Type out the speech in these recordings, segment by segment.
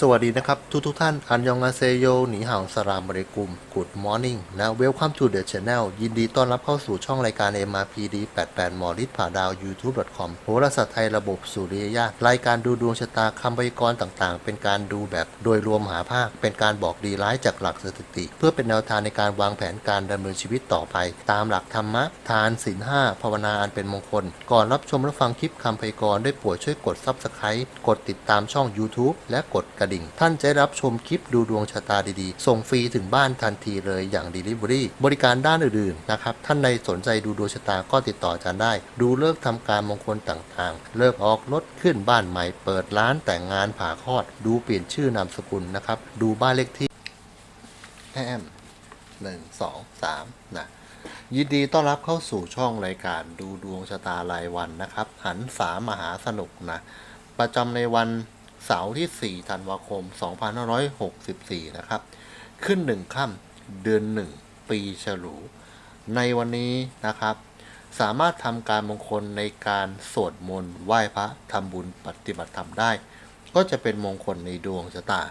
สวัสดีนะครับ ทุกทุกท่าน อันยองอาเซโยหนีห่าวสรามบริกุม Good Morning นะ Welcome to the channel ยินดีต้อนรับเข้าสู่ช่องรายการ MRPD 88 หมอฤทธิ์ผ่าดาว YouTube.com โหราศาสตร์ไทยระบบสุริยญาตรายการดูดวงชะตาคำพยากรณ์ต่างๆ เป็นการดูแบบโดยรวมหาภาค เป็นการบอกดีร้ายจากหลักสถิติ เพื่อเป็นแนวทางในการวางแผนการดำเนินชีวิตต่อไป ตามหลักธรรมะ ทานศีลห้าภาวนาอันเป็นมงคล ก่อนรับชมและฟังคลิปคำพยากรณ์ได้โปรดช่วยกด Subscribe กดติดตามช่อง YouTube และกดกระดิ่ง ท่านจะรับชมคลิปดูดวงชะตาดีๆ ส่งฟรีถึงบ้านทันทีเลยอย่าง Delivery บริการด้านอื่นๆนะครับ ท่านใดสนใจดูดวงชะตาก็ติดต่ออาจารย์ได้ ดูเลิกษ์ทำการมงคลต่างๆ เลิกออกรถขึ้นบ้านใหม่ เปิดร้านแต่งงานผ่าคลอด ดูเปลี่ยนชื่อนามสกุลนะครับ ดูบ้านเลขที่แอมหนึ่งสองสามนะยินดีต้อนรับเข้าสู่ช่องรายการดูดวงชะตารายวันนะครับ หันสามหาสนุกนะ ประจำในวัน เสาร์ที่ 4 ธันวาคม 2564 นะครับ ขึ้นหนึ่งค่ำเดือนหนึ่งปีฉลูในวันนี้นะครับ สามารถทำการมงคลในการสวดมนต์ไหว้พระทำบุญปฏิบัติธรรมได้ ก็จะเป็นมงคลในดวงชะตา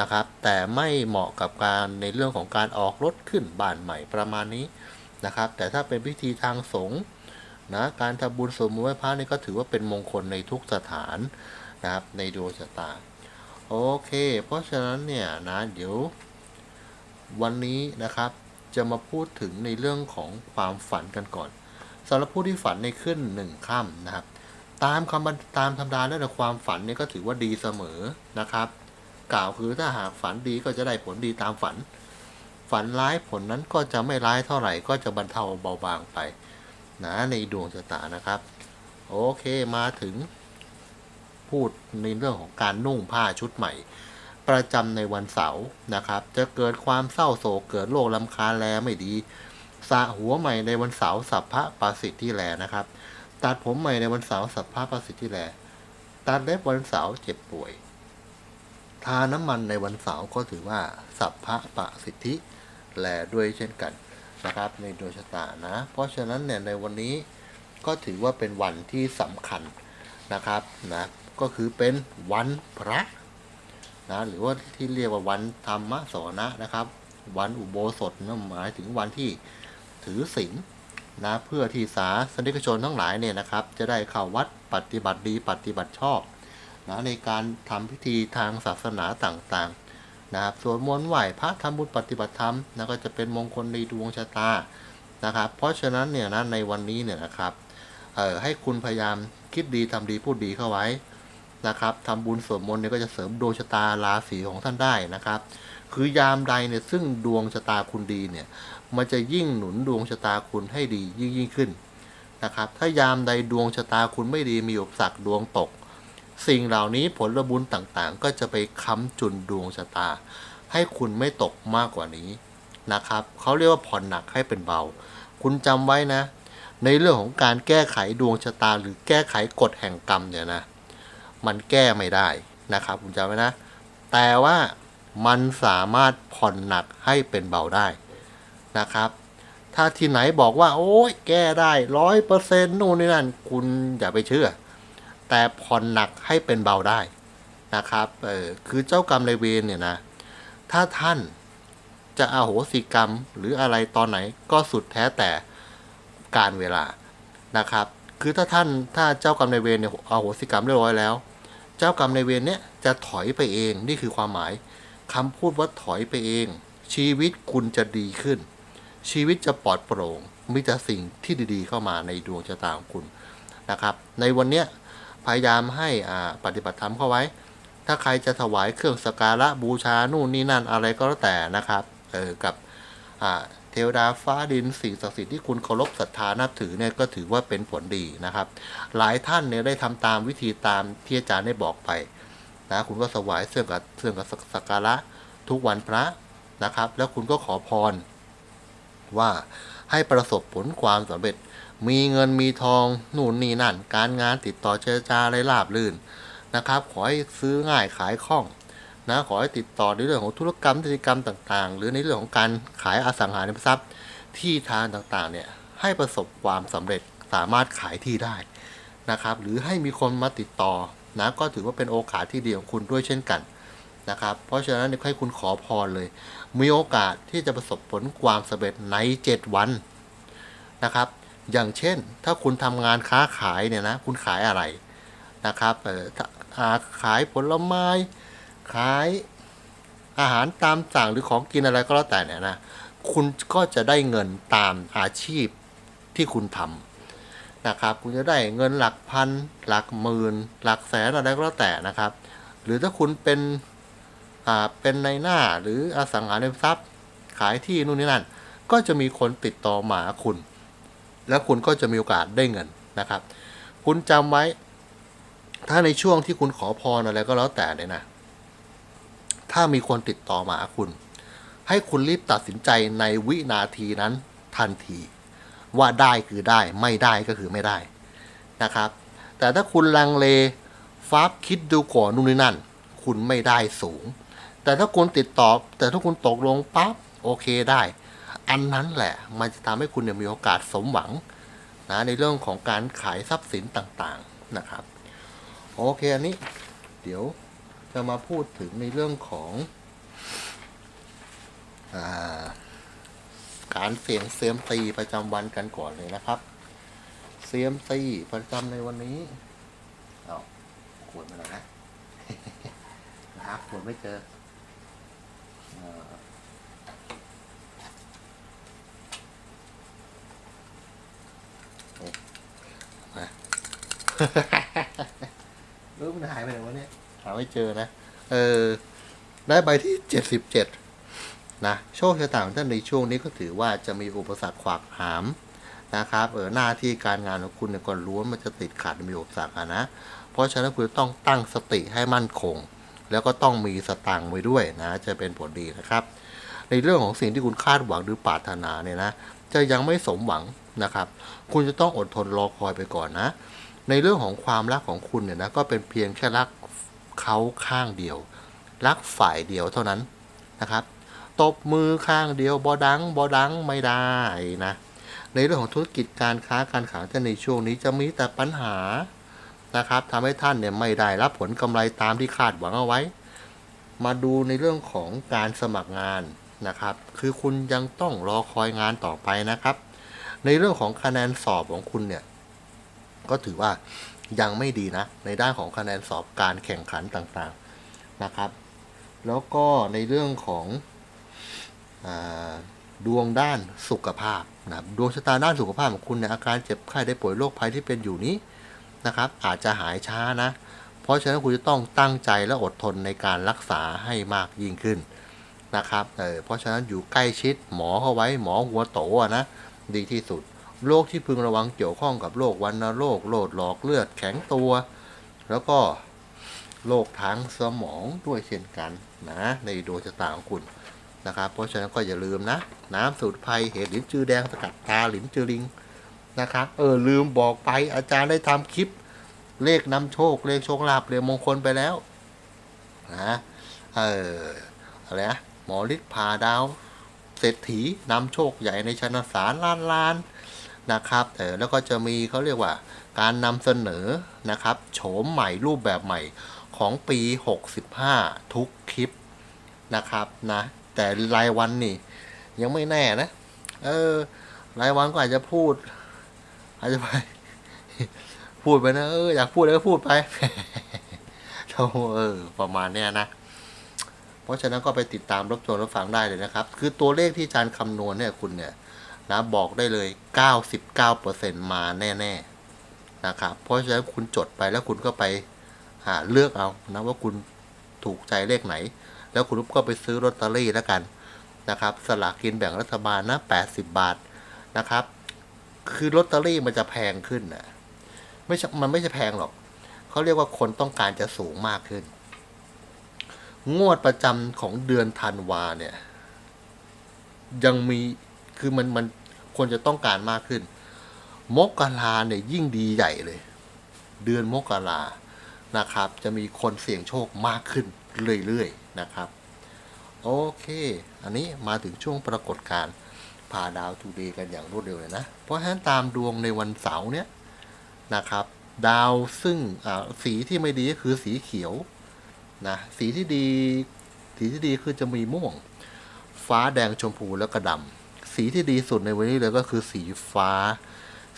นะครับ แต่ไม่เหมาะกับการในเรื่องของการออกรถขึ้นบ้านใหม่ประมาณนี้นะครับ แต่ถ้าเป็นพิธีทางสงฆ์นะการทำบุญสวดมนต์ไหว้พระนี่ก็ถือว่าเป็นมงคลในทุกสถาน นะครับ ในดวงชะตา โอเค เพราะฉะนั้นเนี่ยนะเดี๋ยว วันนี้นะครับจะมาพูดถึงในเรื่องของความฝันกันก่อนสำหรับผู้ที่ฝันในขึ้นหนึ่งค่ำนะครับ ตามคำตามธรรมดาแล้วนะความฝันเนี่ยก็ถือว่าดีเสมอนะครับ กล่าวคือถ้าหากฝันดีก็จะได้ผลดีตามฝัน ฝันร้ายผลนั้นก็จะไม่ร้ายเท่าไหร่ ก็จะบรรเทาเบาบางไปนะในดวงชะตานะครับ โอเคมาถึง พูดในเรื่องของการนุ่งผ้าชุดใหม่ ประจำในวันเสาร์นะครับ จะเกิดความเศร้าโศกเกิดโรคลำคาแลไม่ดีสระหัวใหม่ในวันเสาร์สัพพะปาสิทธิแลนะครับ ตัดผมใหม่ในวันเสาร์สัพพะปาสิทธิแลตัดเล็บวันเสาร์เจ็บป่วย ทาน้ำมันในวันเสาร์ก็ถือว่าสัพพะปะสิทธิแลด้วยเช่นกันนะครับ ในดวงชะตานะ เพราะฉะนั้นเนี่ยในวันนี้ก็ถือว่าเป็นวันที่สำคัญนะครับนะ ก็คือเป็นวันพระนะหรือว่าที่เรียกว่าวันธรรมสวนะนะครับ วันอุโบสถนะหมายถึงวันที่ถือศีลนะเพื่อที่สาสนิกชนทั้งหลายเนี่ยนะครับ จะได้เข้าวัดปฏิบัติดีปฏิบัติชอบนะในการทำพิธีทางศาสนาต่างๆนะครับสวดมนต์ไหว้พระทำบุญปฏิบัติธรรมนะก็จะเป็นมงคลในดวงชะตานะครับ เพราะฉะนั้นเนี่ยนะในวันนี้เนี่ยนะครับเอ่อให้คุณพยายามคิดดีทำดีพูดดีเข้าไว้ นะครับทำบุญสวดมนต์เนี่ยก็จะเสริมดวงชะตาราศีของท่านได้นะครับ คือยามใดเนี่ยซึ่งดวงชะตาคุณดีเนี่ยมันจะยิ่งหนุนดวงชะตาคุณให้ดียิ่งยิ่งขึ้นนะครับ ถ้ายามใดดวงชะตาคุณไม่ดีมีอุปสรรคดวงตก สิ่งเหล่านี้ผลบุญต่างๆ ก็จะไปค้ำจุนดวงชะตา ให้คุณไม่ตกมากกว่านี้นะครับเขาเรียกว่าผ่อนหนักให้เป็นเบา คุณจำไว้นะ ในเรื่องของการแก้ไขดวงชะตาหรือแก้ไขกฎแห่งกรรมเนี่ยนะ มันแก้ไม่ได้นะครับคุณจำไว้นะ แต่ว่ามันสามารถผ่อนหนักให้เป็นเบาได้นะครับ ถ้าที่ไหนบอกว่า โอ้ยแก้ได้ร้อยเปอร์เซ็นต์นู่นนี่นั่นคุณอย่าไปเชื่อ แต่ผ่อนหนักให้เป็นเบาได้นะครับเออคือเจ้ากรรมนายเวรเนี่ยนะ ถ้าท่านจะอาโหสิกรรมหรืออะไรตอนไหนก็สุดแท้แต่การเวลานะครับ คือถ้าท่านถ้าเจ้ากรรมนายเวรเนี่ยอาโหสิกรรมเรียบร้อยแล้ว เจ้ากรรมในเวรเนี่ยจะถอยไปเองนี่คือความหมายคำพูดว่าถอยไปเอง ชีวิตคุณจะดีขึ้น ชีวิตจะปลอดโปร่งมีแต่สิ่งที่ดีๆ เข้ามาในดวงชะตาของคุณนะครับ ในวันเนี้ยพยายามให้อ่าปฏิบัติธรรมเข้าไว้ ถ้าใครจะถวายเครื่องสกการะบูชานู่นนี่นั่นอะไรก็แล้วแต่นะครับเออกับอ่า เทวดาฟ้าดินสิ่งศักดิ์สิทธิ์ที่คุณเคารพศรัทธานับถือเนี่ยก็ถือว่าเป็นผลดีนะครับ หลายท่านเนี่ยได้ทำตามวิธีตามที่อาจารย์ได้บอกไปนะคุณก็ถวายเครื่องกับเครื่องกับสักการะทุกวันพระนะครับ แล้วคุณก็ขอพร ว่าให้ประสบผลความสำเร็จ มีเงินมีทองหนู่นนี่นั่น การงานติดต่อเจรจาไรราบรื่นนะครับ ขอให้ซื้อง่ายขายคล่อง นะขอให้ติดต่อในเรื่องของธุรกรรมธุรกรรมต่างๆ หรือในเรื่องของการขายอสังหาริมทรัพย์ที่ทางต่างๆเนี่ยให้ประสบความสำเร็จสามารถขายที่ได้นะครับหรือให้มีคนมาติดต่อนะก็ถือว่าเป็นโอกาสที่ดีของคุณด้วยเช่นกันนะครับเพราะฉะนั้นให้คุณขอพรเลย มีโอกาสที่จะประสบผลความสำเร็จใน 7 วันนะครับ อย่างเช่น ถ้าคุณทำงานค้าขายเนี่ยนะคุณขายอะไรนะครับเออถ้าขายผลไม้ ขายอาหารตามสั่งหรือของกินอะไรก็แล้วแต่เนี่ยนะคุณก็จะได้เงินตามอาชีพที่คุณทำนะครับ คุณจะได้เงินหลักพัน หลักหมื่น หลักแสนอะไรก็แล้วแต่นะครับ หรือถ้าคุณเป็นอ่าเป็นในหน้าหรืออสังหาริมทรัพย์ ขายที่นู่นนี่นั่น ก็จะมีคนติดต่อมาคุณ แล้วคุณก็จะมีโอกาสได้เงินนะครับ คุณจำไว้ ถ้าในช่วงที่คุณขอพรอะไรก็แล้วแต่เนี่ยนะ ถ้ามีคนติดต่อมาคุณ ให้คุณรีบตัดสินใจในวินาทีนั้นทันที ว่าได้คือได้ไม่ได้ก็คือไม่ได้นะครับ แต่ถ้าคุณลังเลฟ้าคิดดูก่อนนู่นนี่นั่น คุณไม่ได้สูง แต่ถ้าคุณติดต่อ แต่ถ้าคุณตกลงปั๊บโอเคได้ อันนั้นแหละ มันจะทำให้คุณมีโอกาสสมหวังนะในเรื่องของการขายทรัพย์สินต่างๆนะครับ โอเคอันนี้ เดี๋ยว จะมาพูดถึงในเรื่องของอาการเสี่ยงเซียมซีประจำวันกันก่อนเลยนะครับเซียมซีประจำในวันนี้เอาขวดมาแล้วนะนะครับขวดไม่เจออ่าเอามาเออมันหายไปไหนวะเนี่ย หาไม่เจอนะ เออ ได้ใบที่เจ็ดสิบเจ็ดนะ โชคชะตาของท่านในช่วงนี้ก็ถือว่าจะมีอุปสรรคขวากหามนะครับ เออหน้าที่การงานของคุณเนี่ยก็ล้วนมันจะติดขัดมีอุปสรรคนะ เพราะฉะนั้นคุณต้องตั้งสติให้มั่นคง แล้วก็ต้องมีสตางค์ไว้ด้วยนะ จะเป็นผลดีนะครับ ในเรื่องของสิ่งที่คุณคาดหวังหรือปรารถนาเนี่ยนะ จะยังไม่สมหวังนะครับ คุณจะต้องอดทนรอคอยไปก่อนนะ ในเรื่องของความรักของคุณเนี่ยนะก็เป็นเพียงแค่รัก เขาข้างเดียว รักฝ่ายเดียวเท่านั้นนะครับตบมือข้างเดียวบอดังบอดังไม่ได้นะในเรื่องของธุรกิจการค้าการขายท่านในช่วงนี้จะมีแต่ปัญหานะครับทำให้ท่านเนี่ยไม่ได้รับผลกำไรตามที่คาดหวังเอาไว้ มาดูในเรื่องของการสมัครงานนะครับ คือคุณยังต้องรอคอยงานต่อไปนะครับ ในเรื่องของคะแนนสอบของคุณเนี่ย ก็ถือว่ายังไม่ดีนะ ในด้านของคะแนนสอบการแข่งขันต่างๆนะครับ แล้วก็ในเรื่องของอดวงด้านสุขภาพนะดวงชะตาด้านสุขภาพของคุณเนี่ยอาการเจ็บไข้ได้ป่วยโรคภัยที่เป็นอยู่นี้นะครับ อาจจะหายช้านะ เพราะฉะนั้นคุณจะต้องตั้งใจและอดทนในการรักษาให้มากยิ่งขึ้นนะครับเออเพราะฉะนั้นอยู่ใกล้ชิดหมอเข้าไว้หมอหัวโตอะนะดีที่สุด โรคที่พึงระวังเกี่ยวข้องกับโรควัณโรคโรคหลอกเลือดแข็งตัว แล้วก็โรคทางสมองด้วยเช่นกันนะในดวงชะตาของคุณนะครับ เพราะฉะนั้นก็อย่าลืมนะ น้ำสูตรไพรเห็ดหลินจือแดงสกัดตาหลินจือลิงนะครับเออลืมบอกไปอาจารย์ได้ทำคลิป เลขนำโชคเลขโชคลาภเลขมงคลไปแล้วนะเอออะไรนะหมอฤทธิ์พาดาวเศรษฐีนำโชคใหญ่ในชนสารล้านล้านน นะครับเออแล้วก็จะมีเขาเรียกว่าการนำเสนอนะครับโฉมใหม่รูปแบบใหม่ของปี 65 ทุกคลิปนะครับนะแต่รายวันนี่ยังไม่แน่นะ เออรายวันก็อาจจะพูด อาจจะไป พูดไปนะเอออยากพูดแล้วก็พูดไปโธ่เออประมาณเนี้ยนะ เพราะฉะนั้นก็ไปติดตามรับชมรับฟังได้เลยนะครับ คือตัวเลขที่อาจารย์คำนวณเนี่ยคุณเนี่ย นะบอกได้เลย 99%มาแน่ๆนะครับเพราะฉะนั้นคุณจดไปแล้วคุณก็ไปหาเลือกเอานะว่าคุณถูกใจเลขไหน แล้วคุณก็ไปซื้อลอตเตอรี่แล้วกันนะครับสลากกินแบ่งรัฐบาลนะ80 บาทนะครับ คือลอตเตอรี่มันจะแพงขึ้นนะไม่ใช่มันไม่ใช่แพงหรอกเขาเรียกว่าคนต้องการจะสูงมากขึ้น งวดประจำของเดือนธันวาเนี่ย ยังมี คือมันมันควรจะต้องการมากขึ้น มกราเนี่ยยิ่งดีใหญ่เลย เดือนมกรานะครับ จะมีคนเสี่ยงโชคมากขึ้นเรื่อยๆนะครับ โอเค อันนี้มาถึงช่วงปรากฏการณ์ผ่าดาวทูเดย์กันอย่างรวดเร็วเลยนะ เพราะฉะนั้นตามดวงในวันเสาร์เนี่ยนะครับ ดาวซึ่งสีที่ไม่ดีก็คือสีเขียวนะสีที่ดีสีที่ดีคือจะมีม่วง ฟ้าแดงชมพูแล้วก็ดำ สีที่ดีสุดในวันนี้เลยก็คือสีฟ้า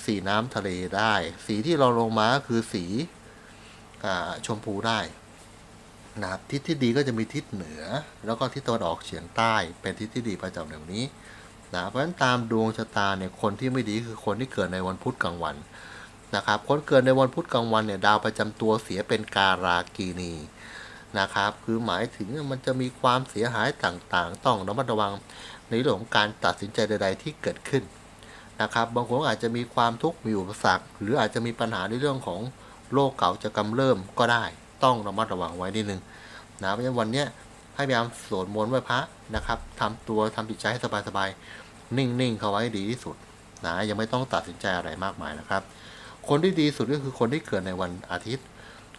สีน้ำทะเลได้ สีที่เราลงมาคือสีอชมพูได้นะครับทิศที่ดีก็จะมีทิศเหนือ แล้วก็ทิศตะวันออกเฉียงใต้ เป็นทิศที่ดีประจำในวันนี้นะเพราะฉะนั้นตามดวงชะตาเนี่ยคนที่ไม่ดีคือคนที่เกิดในวันพุธกลางวันนะครับคนเกิดในวันพุธกลางวันเนี่ยดาวประจำตัวเสียเป็นการากีนีนะครับคือหมายถึงมันจะมีความเสียหายต่างๆ ต้องระมัดระวัง ในเรื่องของการตัดสินใจใด ๆ ที่เกิดขึ้นนะครับบางคนอาจจะมีความทุกข์มีอุปสรรค หรืออาจจะมีปัญหาในเรื่องของโรคเก่าจะกำเริบก็ได้ ต้องระมัดระวังไว้นิดนึงนะเพราะฉะนั้นวันนี้ให้พยายามสวดมนต์ไหว้พระนะครับทำตัวทำจิตใจให้สบายๆนิ่งๆเข้าไว้ดีที่สุดนะยังไม่ต้องตัดสินใจอะไรมากมายนะครับ คนที่ดีสุดก็คือคนที่เกิดในวันอาทิตย์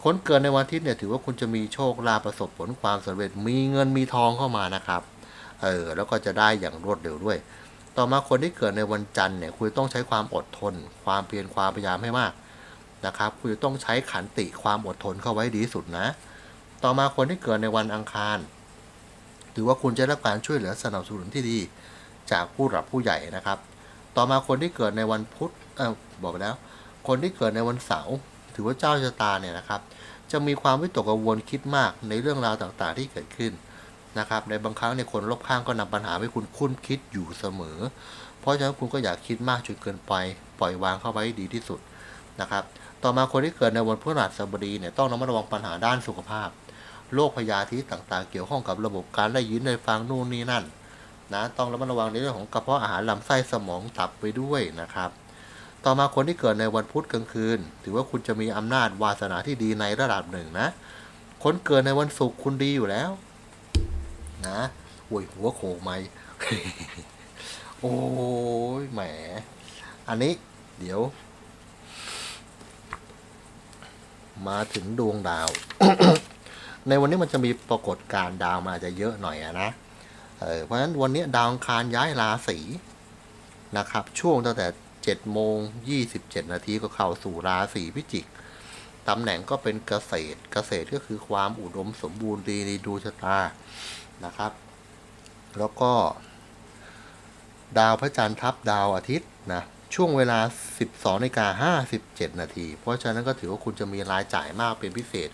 คนเกิดในวันอาทิตย์เนี่ยถือว่าคุณจะมีโชคลาภประสบผลความสำเร็จมีเงินมีทองเข้ามานะครับ เออแล้วก็จะได้อย่างรวดเร็วด้วย ต่อมาคนที่เกิดในวันจันทร์เนี่ยคุณต้องใช้ความอดทน ความเพียรความพยายามให้มากนะครับคุณต้องใช้ขันติความอดทนเข้าไว้ดีสุดนะ ต่อมาคนที่เกิดในวันอังคารถือว่าคุณจะได้รับการช่วยเหลือสนับสนุนที่ดี จากผู้หลักผู้ใหญ่นะครับ ต่อมาคนที่เกิดในวันพุธเออบอกไปแล้ว คนที่เกิดในวันเสาร์ถือว่าเจ้าชะตาเนี่ยนะครับ จะมีความวิตกกังวลคิดมากในเรื่องราวต่างๆที่เกิดขึ้น นะครับ ในบางครั้งในยคนรอบข้างก็นำปัญหาให้คุณคุ้นคิดอยู่เสมอ เพราะฉะนั้นคุณก็อย่าคิดมากจนเกินไป ปล่อยวางเข้าไว้ดีที่สุดนะครับ ต่อมาคนที่เกิดในวันพฤหัสบดีเนี่ยต้องระมัดระวังปัญหาด้านสุขภาพ โรคพยาธิต่างๆ เกี่ยวข้องกับระบบการได้ยินได้ฟังนู่นนี่นั่นนะต้องระมัดระวังในเรื่องของกระเพาะอาหารลำไส้สมองตับไปด้วยนะครับต่อมาคนที่เกิดในวันพุธกลางคืน ถือว่าคุณจะมีอำนาจวาสนาที่ดีในระดับหนึ่งนะ คนเกิดในวันศุกร์คุณดีอยู่แล้ว นะโวยหัวโขไหมโอ้ยแหม อันนี้เดี๋ยว มาถึงดวงดาว ในวันนี้มันจะมีปรากฏการณ์ดาวมาจะเยอะหน่อยอะนะเออเพราะฉะนั้นวันนี้ดาวคารย้ายราศีนะครับ ช่วงตั้งแต่7โมง27 นาทีก็เข้าสู่ราศีพิจิกตำแหน่งก็เป็นเกษตร เกษตรก็คือความอุดมสมบูรณ์ดีในดวงชะตา นะครับ แล้วก็ ดาวพระจันทร์ทับดาวอาทิตย์นะช่วงเวลา 12นาฬิกา57 นาที เพราะฉะนั้นก็ถือว่าคุณจะมีรายจ่ายมากเป็นพิเศษ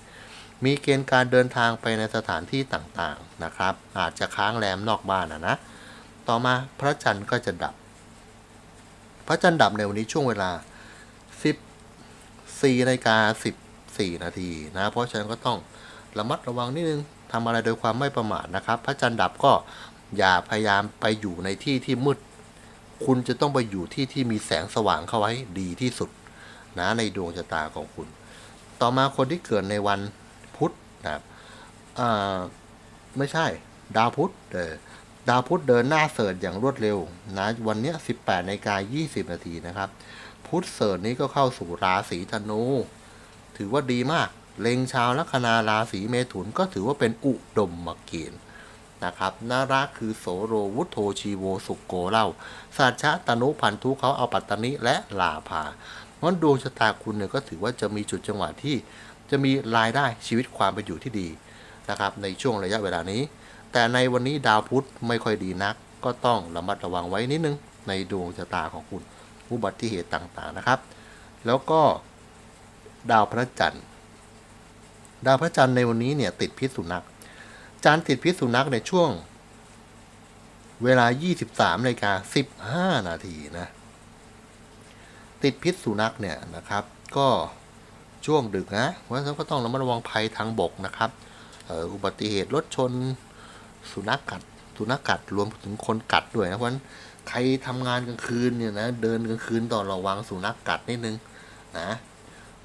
มีเกณฑ์การเดินทางไปในสถานที่ต่างๆนะครับ อาจจะค้างแรมนอกบ้านนะนะ ต่อมาพระจันทร์ก็จะดับ พระจันทร์ดับในวันนี้ช่วงเวลา 14นาฬิกา14 นาทีนะ เพราะฉะนั้นก็ต้อง ระมัดระวังนิดนึงทำอะไรโดยความไม่ประมาทนะครับ พระจันทร์ดับก็อย่าพยายามไปอยู่ในที่ที่มืด คุณจะต้องไปอยู่ที่ที่มีแสงสว่างเข้าไว้ดีที่สุดนะในดวงชะตาของคุณ ต่อมาคนที่เกิดในวันพุธนะครับไม่ใช่ ดาวพุธเออดาวพุธเดินหน้าเสิร์ชอย่างรวดเร็วนะวันนี้ 18นาฬิกา20 นาทีนะครับ พุธเสิร์ชนี้ก็เข้าสู่ราศีธนู ถือว่าดีมาก เล็งชาวลัคนาราศีเมถุนก็ถือว่าเป็นอุดมมเกณฑ์นะครับนาระคือโสโรวุฒโธชีโวสุกโกเล่าสัจชะตนุพันธุเขาเอาปัตตนิและลาภาเพราะดวงชะตาคุณเนี่ยก็ถือว่าจะมีจุดจังหวะที่จะมีรายได้ชีวิตความเป็นอยู่ที่ดีนะครับในช่วงระยะเวลานี้ แต่ในวันนี้ดาวพุธไม่ค่อยดีนัก ก็ต้องระมัดระวังไว้นิดนึงในดวงชะตาของคุณอุบัติเหตุต่างๆนะครับ แล้วก็ดาวพระจันทร์ ดาวพระจันทร์ในวันนี้เนี่ยติดพิษสุนัขจานทร์ติดพิษสุนัขในช่วง เวลา 23นาฬิกา15 นาทีนะ ติดพิษสุนัขเนี่ยนะครับ ก็ช่วงดึกนะเพราะฉะนั้นก็ต้องระมัดระวังภัยทางบกนะครับอ,อ,อุบัติเหตุรถชนสุนัขกัดสุนัขกัดรวมถึงคนกัดด้วยนะเพราะฉะนั้นใครทำงานกลางคืนเนี่ยนะเดินกลางคืนต่องระวังสุนัขกัดนิดนึงนะ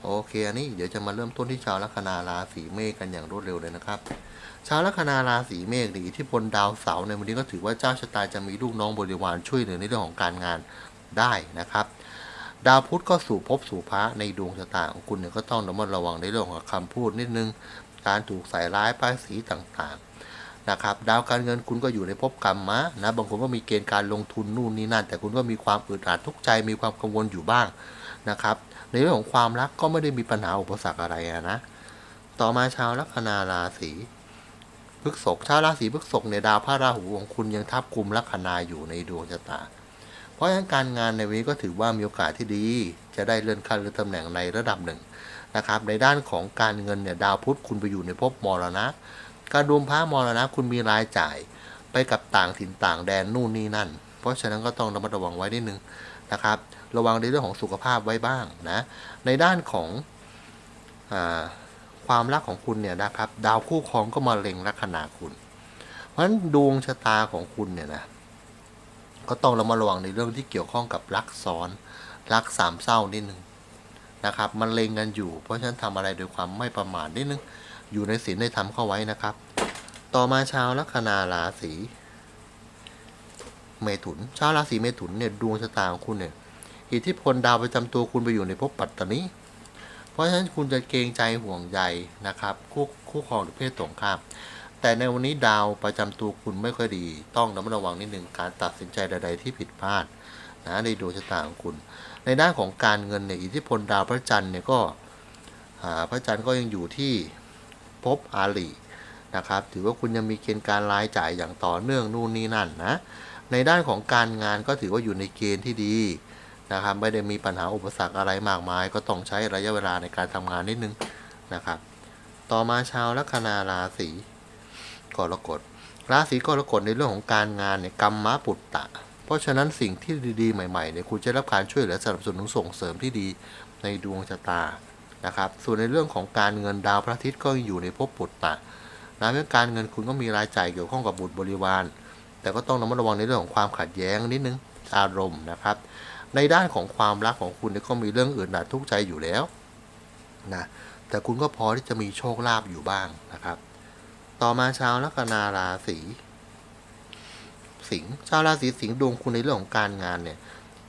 โอเคอันนี้เดี๋ยวจะมาเริ่มต้นที่ชาวลัคนาราศีเมษกันอย่างรวดเร็วเลยนะครับ ชาวลัคนาราศีเมษนี่อิที่พลดาวเสาร์ในวันนี้ก็ถือว่าเจ้าชะตาจะมีลูกน้องบริวารช่วยเหลือในเรื่องของการงานได้นะครับ ดาวพุธก็สู่ภพสู่พระในดวงชะตาของคุณเนี่ยก็ต้องระมัดระวังในเรื่องของคำพูดนิดนึง การถูกใส่ร้ายป้ายสีต่างๆนะครับ ดาวการเงินคุณก็อยู่ในภพกรรมมะนะบางคนก็มีเกณฑ์การลงทุนนู่นนี่นั่น แต่คุณก็มีความอึดอัดทุกใจมีความกังวลอยู่บ้างนะครับ ในเรื่องของความรักก็ไม่ได้มีปัญหาอุปสรรคอะไรนะ ต่อมาชาวลัคนาราศีพฤกษภชาวราศีพฤกษภเนี่ยดาวพระราหูของคุณยังทับกลุ่มลัคนาอยู่ในดวงชะตา เพราะฉะนั้นการงานในวันนี้ก็ถือว่ามีโอกาสที่ดี จะได้เลื่อนขั้นหรือตำแหน่งในระดับหนึ่งนะครับ ในด้านของการเงินเนี่ยดาวพุธคุณไปอยู่ในภพมรณะ การดวงพระมรณะคุณมีรายจ่าย ไปกับต่างถิ่นต่างแดนนู่นนี่นั่น เพราะฉะนั้นก็ต้องระมัดระวังไว้นิดนึงนะครับ ระวังในเรื่องของสุขภาพไว้บ้างนะในด้านของอความรักของคุณเนี่ยนะครับ ดาวคู่ครองก็มาเล็งลัคนาคุณ เพราะฉะนั้นดวงชะตาของคุณเนี่ยนะก็ต้องระมัดระวังในเรื่องที่เกี่ยวข้องกับรักซ้อนรักสามเศร้านิดนึงนะครับมันเล็งกันอยู่ เพราะฉะนั้นทำอะไรโดยความไม่ประมาทนิดนึงอยู่ในศีลได้ทำเข้าไว้นะครับ ต่อมาชาวลัคนาราศีเมถุนชาวราศีเมถุนเนี่ยดวงชะตาของคุณเนี่ย อิทธิพลดาวประจำตัวคุณไปอยู่ในภพปัตตานีเพราะฉะนั้นคุณจะเกรงใจห่วงใยนะครับ คู่คู่ครองหรือเพศตรงข้าม แต่ในวันนี้ดาวประจำตัวคุณไม่ค่อยดี ต้องระมัดระวังนิดนึงการตัดสินใจใด ๆ ที่ผิดพลาดนะในดวงชะตาของคุณ ในด้านของการเงินเนี่ยอิทธิพลดาวพระจันทร์เนี่ยก็พระจันทร์ก็ยังอยู่ที่ภพอาลีนะครับถือว่าคุณยังมีเกณฑ์การรายจ่ายอย่างต่อเนื่องนู่นนี่นั่นนะในด้านของการงานก็ถือว่าอยู่ในเกณฑ์ที่ดี นะครับไม่ได้มีปัญหาอุปสรรคอะไรมากมาย ก็ต้องใช้ระยะเวลาในการทำงานนิดนึงนะครับ ต่อมาชาวลัคนาราศีกรกฎราศีกรกฎในเรื่องของการงานเนี่ยกรรมมะปุตตะ เพราะฉะนั้นสิ่งที่ดีๆใหม่ๆเนี่ยคุณจะรับการช่วยเหลือสนับสนุนส่งเสริมที่ดีในดวงชะตานะครับ ส่วนในเรื่องของการเงินดาวพระอาทิตย์ก็ยังอยู่ในภพปุตตะนะเรื่องการเงินคุณก็มีรายจ่ายเกี่ยวข้องกับบุตรบริวาร แต่ก็ต้องระมัดระวังในเรื่องของความขัดแย้งนิดนึงอารมณ์นะครับ ในด้านของความรักของคุณเนี่ยก็มีเรื่องอื่นหนาทุกข์ใจอยู่แล้วนะแต่คุณก็พอที่จะมีโชคลาภอยู่บ้างนะครับ ต่อมาชาวลัคนาราศีสิงห์ชาวราศีสิงห์ดวงคุณในเรื่องของการงานเนี่ย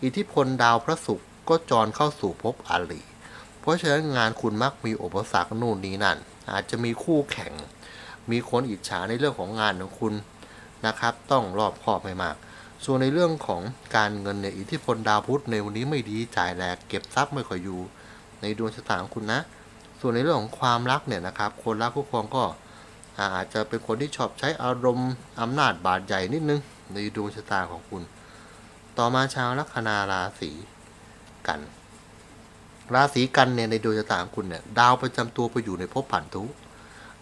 อิทธิพลดาวพระศุกร์ก็จรเข้าสู่ภพอาลีเพราะฉะนั้นงานคุณมักมีอุปสรรคนู่นนี่นั่น อาจจะมีคู่แข่ง มีคนอิจฉาในเรื่องของงานของคุณนะครับ ต้องรอบคอบให้มาก ส่วนในเรื่องของการเงินเนี่ยอิทธิพลดาวพุธในวันนี้ไม่ดีจ่ายแหลกเก็บทรัพย์ไม่ค่อยอยู่ ในดวงชะตาของคุณนะ ส่วนในเรื่องของความรักเนี่ยนะครับคนรักคู่ครองก็อาจจะเป็นคนที่ชอบใช้อารมณ์อำนาจบาดใหญ่นิดนึง ในดวงชะตาของคุณ ต่อมาชาวลัคนาราศีกัน ราศีกันเนี่ยในดวงชะตาของคุณเนี่ยดาวประจำตัวไปอยู่ในภพผันธุก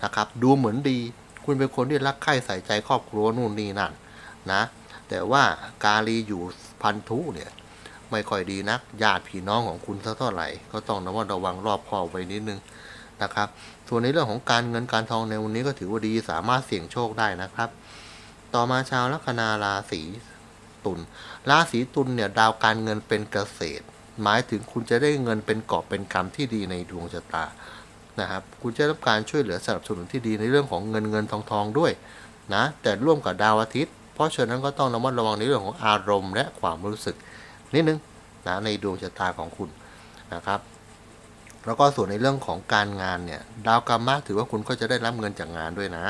นะครับ ดูเหมือนดี คุณเป็นคนที่รักใคร่ใส่ใจครอบครัวนู่นนี่นั่นนะ แต่ว่ากาลีอยู่พันธุเนี่ยไม่ค่อยดีนักญาติพี่น้องของคุณเท่าไหร่ ก็ต้องระมัดระวังรอบคอบไว้นิดนึงนะครับ ส่วนในเรื่องของการเงินการทองในวันนี้ก็ถือว่าดีสามารถเสี่ยงโชคได้นะครับ ต่อมาชาวลัคนาราศีตุลราศีตุลเนี่ยดาวการเงินเป็นเกษตร หมายถึงคุณจะได้เงินเป็นกอบเป็นกำที่ดีในดวงชะตานะครับ คุณจะได้รับการช่วยเหลือสนับสนุนที่ดีในเรื่องของเงินเงินทองทองด้วยนะแต่ร่วมกับดาวอาทิตย์ เพราะฉะนั้นก็ต้องระมัดระวังในเรื่องของอารมณ์และความรู้สึกนิดนึงนะในดวงชะตาของคุณนะครับ แล้วก็ส่วนในเรื่องของการงานเนี่ยดาวกรรมะถือว่าคุณก็จะได้รับเงินจากงานด้วยนะ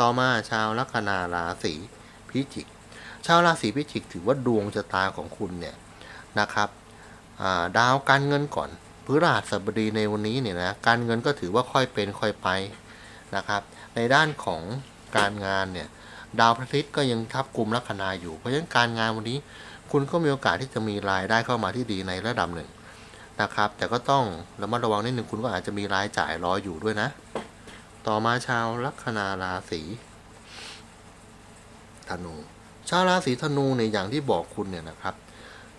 ต่อมาชาวลัคนาราศีพิจิก ชาวราศีพิจิก ถือว่าดวงชะตาของคุณเนี่ยนะครับาดาวการเงินก่อนพฤหัสบดีในวันนี้เนี่ยนะการเงินก็ถือว่าค่อยเป็นค่อยไปนะครับ ในด้านของการงานเนี่ย ดาวพระอาทิตย์ก็ยังทับกลุ่มลัคนาอยู่ เพราะฉะนั้นการงานวันนี้ คุณก็มีโอกาสที่จะมีรายได้เข้ามาที่ดีในระดับหนึ่งนะครับ แต่ก็ต้องระมัดระวังนิดนึงคุณก็อาจจะมีรายจ่ายรออยู่ด้วยนะ ต่อมาชาวลัคนาราศีธนู ชาวราศีธนูเนี่ยอย่างที่บอกคุณเนี่ยนะครับ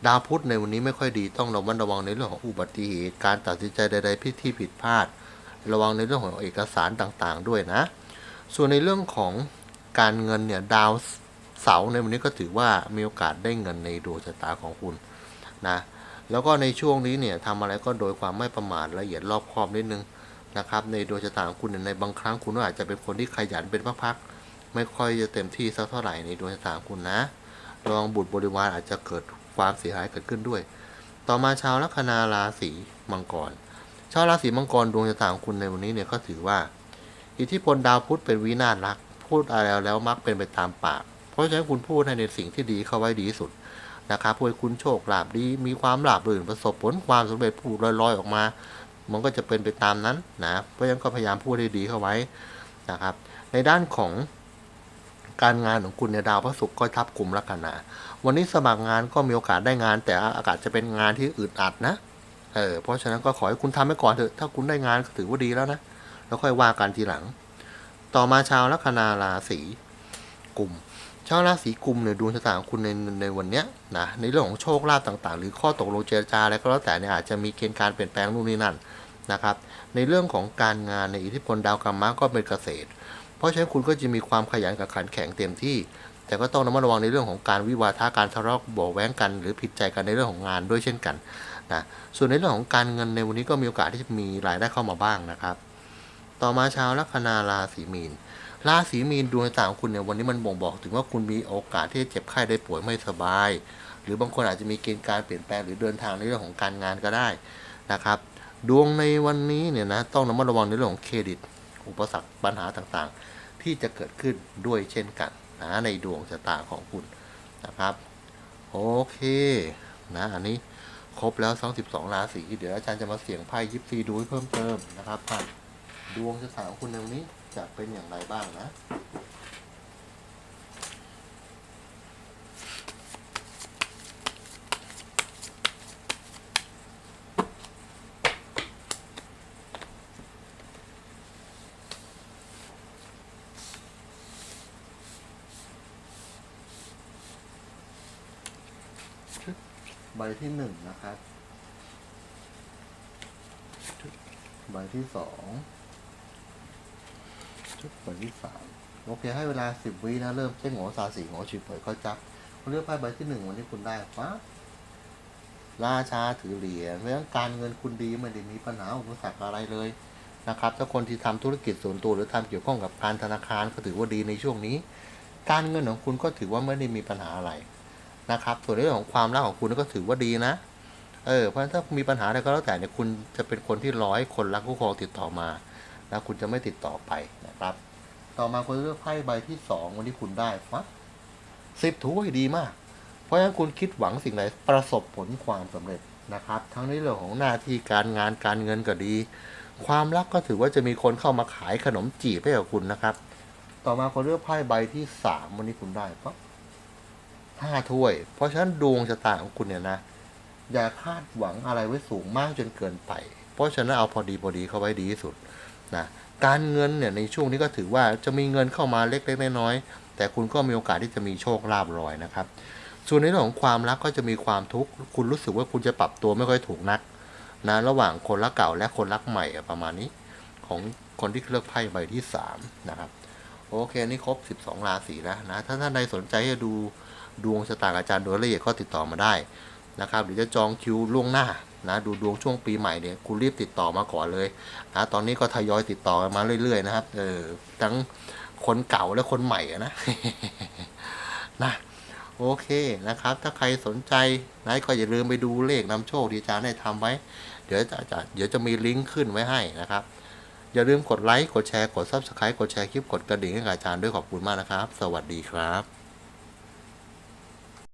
ดาวพุธในวันนี้ไม่ค่อยดีต้องระมัดระวังในเรื่องของอุบัติเหตุการตัดสินใจใดๆที่ที่ผิดพลาด ระวังในเรื่องของเอกสารต่างๆ ด้วยนะ ส่วนในเรื่องของ การเงินเนี่ยดาวเสาร์ในวันนี้ก็ถือว่ามีโอกาสได้เงินในดวงชะตาของคุณนะแล้วก็ในช่วงนี้เนี่ยทำอะไรก็โดยความไม่ประมาทละเอียดรอบคอบนิดนึงนะครับในดวงชะตาของคุณในบางครั้งคุณก็อาจจะเป็นคนที่ขยันเป็นพักๆไม่ค่อยจะเต็มที่สักเท่าไหร่ในดวงชะตาของคุณนะระวังบุตรบริวารอาจจะเกิดความเสียหายเกิดขึ้นด้วย ต่อมาชาวลัคนาราศีมังกร ชาวราศีมังกรดวงชะตาของคุณในวันนี้เนี่ยก็ถือว่า อิทธิพลดาวพุธเป็นวินาศรัก พูดอะไรแล้วมักเป็นไปตามปาก เพราะฉะนั้นคุณพูดในสิ่งที่ดีเข้าไว้ดีสุดนะครับพูดให้คุณโชคลาภดี มีความลาภรื่นประสบผลความสำเร็จพูดลอยๆออกมา มันก็จะเป็นไปตามนั้นนะ เพราะฉะนั้นก็พยายามพูดให้ดีเข้าไว้นะครับ ในด้านของการงานของคุณเนี่ยดาวพระศุกร์ก็ทับกลุ่มลัคนาวันนี้สมัครงานก็มีโอกาสได้งาน แต่อากาศจะเป็นงานที่อึดอัดนะเออเพราะฉะนั้นก็ขอให้คุณทำไปก่อนเถอะถ้าคุณได้งานก็ถือว่าดีแล้วนะ แล้วค่อยว่ากันทีหลัง ต่อมาชาวลัคนาราศีกุมชาวราศีกุมเนี่ยดวงชะตาของคุณในในวันเนี้ยนะในเรื่องของโชคลาภต่างๆ หรือข้อตกลงเจรจาอะไรก็แล้วแต่เนี่ยอาจจะมีเกณฑ์การเปลี่ยนแปลงนู่นนี่นั่นนะครับ ในเรื่องของการงานในอิทธิพลดาวกรรมะก็เป็นเกษตร เพราะฉะนั้นคุณก็จะมีความขยันกับขันแข็งเต็มที่ แต่ก็ต้องระมัดระวังในเรื่องของการวิวาทะการทะเลาะบาะแว้งกัน หรือผิดใจกันในเรื่องของงานด้วยเช่นกันนะส่วนในเรื่องของการเงินในวันนี้ก็มีโอกาสที่จะมีรายได้เข้ามาบ้างนะครับ ต่อมาชาวลัคนาราศีมีน ราศีมีนดวงชะตาของคุณเนี่ยวันนี้มันบ่งบอกถึงว่าคุณมีโอกาสที่จะเจ็บไข้ได้ป่วยไม่สบาย หรือบางคนอาจจะมีเกณฑ์การเปลี่ยนแปลงหรือเดินทางในเรื่องของการงานก็ได้นะครับ ดวงในวันนี้เนี่ยนะต้องระมัดระวังในเรื่องของเครดิต อุปสรรคปัญหาต่างๆ ที่จะเกิดขึ้นด้วยเช่นกันนะในดวงชะตาของคุณนะครับโอเคนะอันนี้ครบแล้วทั้ง12ราศีเดี๋ยวอาจารย์จะมาเสี่ยงไพ่ยิปซีดูให้เพิ่มเติมนะครับว่า ดวงชะตาของคุณในวันนี้จะเป็นอย่างไรบ้างนะใบที่หนึ่งนะครับ ใบที่สอง ชุดใบที่สามโอเค ให้เวลาสิบวินะเริ่มเส้นหัวสาสีหัวฉีดเผยก็จับเลือกไพ่ใบที่หนึ่งวันนี้คุณได้ปั๊บราชาถือเหรียญเราะฉะนั้นการเงินคุณดีไม่ได้มีปัญหาอุปสรรคอะไรเลยนะครับถ้าคนที่ทำธุรกิจส่วนตัวหรือทำเกี่ยวข้องกับการธนาคารก็ถือว่าดีในช่วงนี้ การเงินของคุณก็ถือว่าไม่ได้มีปัญหาอะไรนะครับ ส่วนเรื่องของความรักของคุณก็ถือว่าดีนะ เออเพราะฉะนั้นถ้ามีปัญหาอะไรก็แล้วแต่เนี่ยคุณจะเป็นคนที่ร้อยคนรักคู่ครองติดต่อมา แล้วคุณจะไม่ติดต่อไปนะครับ ต่อมาคุณเลือกไพ่ใบที่สองวันที่คุณได้ฟัสิบถ้วยดีมาก เพราะฉะนั้นคุณคิดหวังสิ่งใดประสบผลความสำเร็จนะครับ ทั้งในเรื่องของหน้าที่การงานการเงินก็ดี ความรักก็ถือว่าจะมีคนเข้ามาขายขนมจีบให้กับคุณนะครับ ต่อมาคุณเลือกไพ่ใบที่สามวันนี้คุณได้ปั๊บห้าถ้วย เพราะฉะนั้นดวงชะตาของคุณเนี่ยนะ อย่าคาดหวังอะไรไว้สูงมากจนเกินไป เพราะฉะนั้นเอาพอดีพอดีเข้าไว้ดีที่สุด นะการเงินเนี่ยในช่วงนี้ก็ถือว่าจะมีเงินเข้ามาเล็กๆน้อยๆแต่คุณก็มีโอกาสที่จะมีโชคลาภลอยนะครับ ส่วนในเรื่องของความรักก็จะมีความทุกข์คุณรู้สึกว่าคุณจะปรับตัวไม่ค่อยถูกนักนะระหว่างคนรักเก่าและคนรักใหม่ประมาณนี้ของคนที่เลือกไพ่ใบที่สามนะครับโอเคนี่ครบ 12 ราศีแล้วนะถ้าท่านใดสนใจจะดูดวงชะตากอาจารย์โดยละเอียดก็ติดต่อมาได้นะครับหรือจะจองคิวล่วงหน้า นะดูดวงช่วงปีใหม่เนี่ยคุณรีบติดต่อมาก่อนเลยนะตอนนี้ก็ทยอยติดต่อกันมาเรื่อยๆนะครับเออทั้งคนเก่าและคนใหม่นะนะโอเคนะครับ ถ้าใครสนใจนะก็อย่าลืมไปดูเลขนำโชคที่อาจารย์ได้ทำไว้ เดี๋ยวจะจะเดี๋ยวจะมีลิงก์ขึ้นไว้ให้นะครับ อย่าลืมกดไลค์กดแชร์กด Subscribe กดแชร์คลิปกดกระดิ่งให้กับอาจารย์ด้วยขอบคุณมากนะครับ สวัสดีครับ